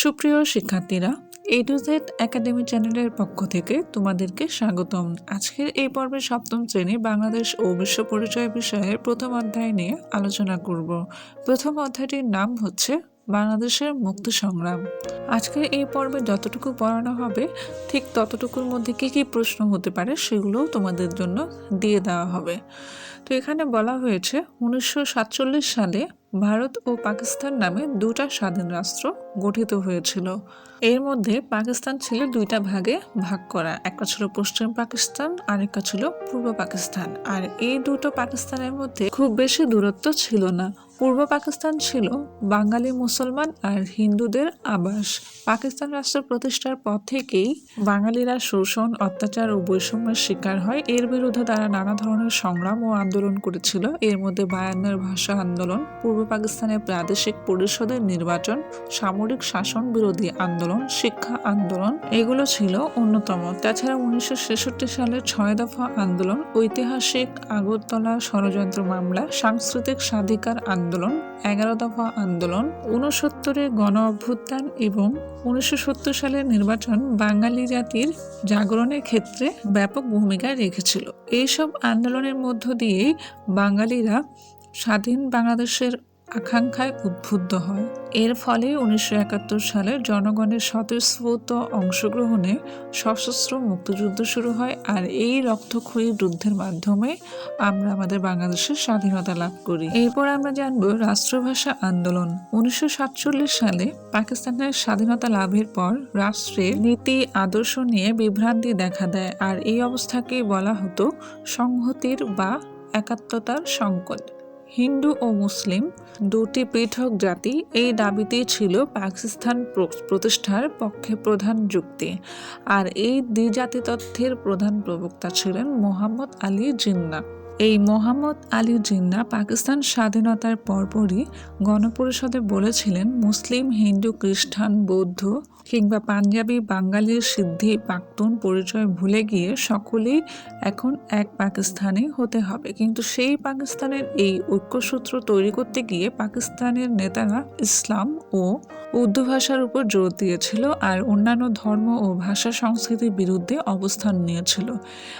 সুপ্রিয় শিক্ষার্থীরা এ to Z academy চ্যানেলের পক্ষ থেকে তোমাদেরকে স্বাগতম। আজকের এই পর্বে সপ্তম শ্রেণি বাংলাদেশ ও বিশ্ব পরিচয় বিষয়ের প্রথম অধ্যায় নিয়ে আলোচনা করব। প্রথম অধ্যায়টির নাম হচ্ছে বাংলাদেশের মুক্তি সংগ্রাম। আজকের এই পর্বে যতটুকু পড়ানো হবে, ঠিক ততটুকুর মধ্যে কী কী প্রশ্ন হতে পারে সেগুলোও তোমাদের জন্য দিয়ে দেওয়া হবে। তো এখানে বলা হয়েছে, উনিশশো সাতচল্লিশ সালে ভারত ও পাকিস্তান নামে দুটা স্বাধীন রাষ্ট্র গঠিত হয়েছিল। এর মধ্যে পাকিস্তান ছিল দুইটা ভাগে ভাগ করা। একটা ছিল পশ্চিম পাকিস্তান আর একটা ছিল পূর্ব পাকিস্তান। আর এই দুটো পাকিস্তানের মধ্যে খুব বেশি দূরত্ব ছিল না। পূর্ব পাকিস্তান ছিল বাঙালি মুসলমান আর হিন্দুদের আবাস। পাকিস্তান রাষ্ট্র প্রতিষ্ঠার পর থেকেই বাঙালিরা শোষণ, অত্যাচার ও বৈষম্যের শিকার হয়। এর বিরুদ্ধে তারা নানা ধরনের সংগ্রাম ও আন্দোলন করেছিল। এর মধ্যে বায়ান্নের ভাষা আন্দোলন, পূর্ব পাকিস্তানের প্রাদেশিক পরিষদের নির্বাচন, সামরিক শাসন বিরোধী আন্দোলন, শিক্ষা আন্দোলন, এগুলো ছিল অন্যতম। তাছাড়া উনিশশো ছেষট্টি সালের ছয় দফা আন্দোলন, ঐতিহাসিক আগরতলা ষড়যন্ত্র মামলা, সাংস্কৃতিক স্বাধিকার আন্দোলন, এগারো দফা আন্দোলন, ঊনসত্তরের গণ অভ্যুত্থান এবং উনিশশো সত্তর সালের নির্বাচন বাঙালি জাতির জাগরণের ক্ষেত্রে ব্যাপক ভূমিকা রেখেছিল। এইসব আন্দোলনের মধ্য দিয়েই বাঙালিরা স্বাধীন বাংলাদেশের আকাঙ্ক্ষায় উদ্বুদ্ধ হয়। এর ফলে উনিশশো একাত্তর সালে জনগণের স্বতঃস্ফূর্ত অংশগ্রহণে সশস্ত্র মুক্তিযুদ্ধ শুরু হয় আর এই রক্তক্ষয়ী যুদ্ধের মাধ্যমে আমরা আমাদের বাংলাদেশের স্বাধীনতা লাভ করি। এরপর আমরা জানব রাষ্ট্রভাষা আন্দোলন। উনিশশো সাতচল্লিশ সালে পাকিস্তানের স্বাধীনতা লাভের পর রাষ্ট্রের নীতি, আদর্শ নিয়ে বিভ্রান্তি দেখা দেয় আর এই অবস্থাকে বলা হতো সংহতির বা একাত্মতার সংকট। হিন্দু ও মুসলিম দুটি পৃথক জাতি এই দাবিতেই ছিল পাকিস্তান প্র- প্রতিষ্ঠার পক্ষে প্রধান যুক্তি। আর এই দ্বিজাতি তথ্যের প্রধান প্রবক্তা ছিলেন মোহাম্মদ আলী জিন্না এই মোহাম্মদ আলী জিন্না পাকিস্তান স্বাধীনতার পরপরই গণপরিষদে বলেছিলেন মুসলিম, হিন্দু, খ্রিস্টান, বৌদ্ধ কিংবা পাঞ্জাবি বাঙালির সিদ্ধি পাক্তুন পরিচয় ভুলে গিয়ে সকলেই এখন এক পাকিস্তানে হতে হবে। কিন্তু সেই পাকিস্তানের এই ঐক্যসূত্র তৈরি করতে গিয়ে পাকিস্তানের নেতারা ইসলাম ও উর্দু ভাষার উপর জোর দিয়েছিল আর অন্যান্য ধর্ম ও ভাষা সংস্কৃতির বিরুদ্ধে অবস্থান নিয়েছিল।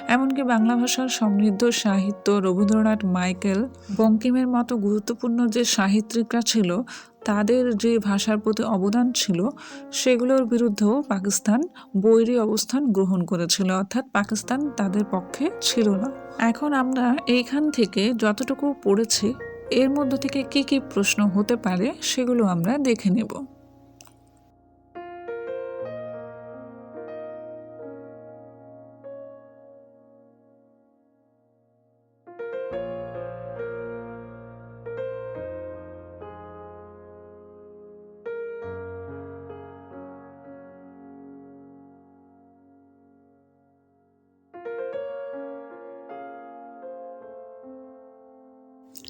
এমনকি বাংলা ভাষার সমৃদ্ধ সাহিত্য রবীন্দ্রনাথ মাইকেল বঙ্কিমের মতো গুরুত্বপূর্ণ যে সাহিত্যিকরা ছিল, তাদের যে ভাষার প্রতি অবদান ছিল, সেগুলোর বিরুদ্ধেও পাকিস্তান বৈরী অবস্থান গ্রহণ করেছিল। অর্থাৎ পাকিস্তান তাদের পক্ষে ছিল না। এখন আমরা এইখান থেকে যতটুকু পড়েছি, এর মধ্য থেকে কি কি প্রশ্ন হতে পারে, সেগুলো আমরা দেখে নেব।